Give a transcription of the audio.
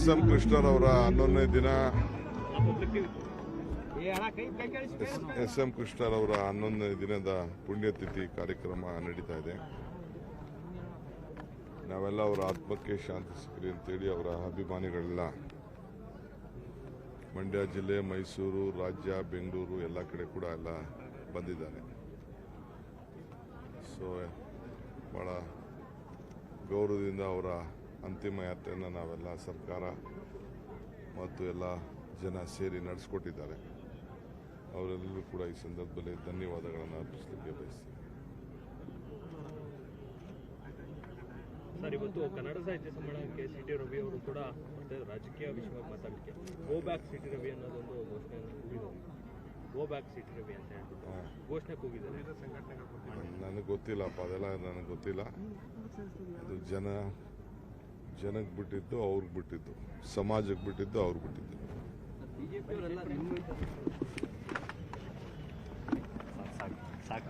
S M ಕೃಷ್ಣರವರ ಹನ್ನೊಂದನೇ ದಿನ. S M ಕೃಷ್ಣರವರ ಹನ್ನೊಂದನೇ ದಿನದ ಪುಣ್ಯತಿಥಿ ಕಾರ್ಯಕ್ರಮ ನಡೀತಾ ಇದೆ. ನಾವೆಲ್ಲ ಅವರ ಆತ್ಮಕ್ಕೆ ಶಾಂತಿ ಸಿಗಲಿ ಅಂತೇಳಿ ಅವರ ಅಭಿಮಾನಿಗಳೆಲ್ಲ ಮಂಡ್ಯ ಜಿಲ್ಲೆ, ಮೈಸೂರು, ರಾಜ್ಯ, ಬೆಂಗಳೂರು ಎಲ್ಲ ಕಡೆ ಕೂಡ ಎಲ್ಲ ಬಂದಿದ್ದಾರೆ. ಸೊ ಭಾಳ ಗೌರವದಿಂದ ಅವರ ಅಂತಿಮ ಯಾತ್ರೆಯನ್ನು ನಾವೆಲ್ಲ ಸರ್ಕಾರ ಮತ್ತು ಎಲ್ಲ ಜನ ಸೇರಿ ನಡೆಸ್ಕೊಟ್ಟಿದ್ದಾರೆ. ಅವರೆಲ್ಲರೂ ಕೂಡ ಈ ಸಂದರ್ಭದಲ್ಲಿ ಧನ್ಯವಾದಗಳನ್ನು ಅರ್ಪಿಸಲಿಕ್ಕೆ ಬಯಸ್ತೀನಿ. ಸರ್ ಇವತ್ತು ಕನ್ನಡ ಸಾಹಿತ್ಯ ಸಮ್ಮೇಳನಕ್ಕೆ ಸಿ ಟಿ ರವಿ ಅವರು ಕೂಡ ರಾಜಕೀಯ ವಿಷಯವಾಗಿ ಮಾತಾಡಲಿಕ್ಕೆ go back C T Ravi ಅನ್ನೋದೊಂದು ಘೋಷಣೆಯನ್ನು ಕೂಗಿದ್ದಾರೆ. Go back C T Ravi ಅಂತ ಹೇಳ್ಬಿಟ್ಟು ಘೋಷಣೆ ಕೂಗಿದ್ದಾರೆ. ನನಗೆ ಗೊತ್ತಿಲ್ಲಪ್ಪ ಅದೆಲ್ಲ ನನಗೆ ಗೊತ್ತಿಲ್ಲ. ಅದು ಜನ ಜನಕ್ಕೆ ಬಿಟ್ಟಿದ್ದು ಅವ್ರಿಗೆ ಬಿಟ್ಟಿದ್ದು ಸಮಾಜಕ್ಕೆ ಬಿಟ್ಟಿದ್ದು ಅವ್ರಿಗೆ ಬಿಟ್ಟಿದ್ದು. ಸಾಕ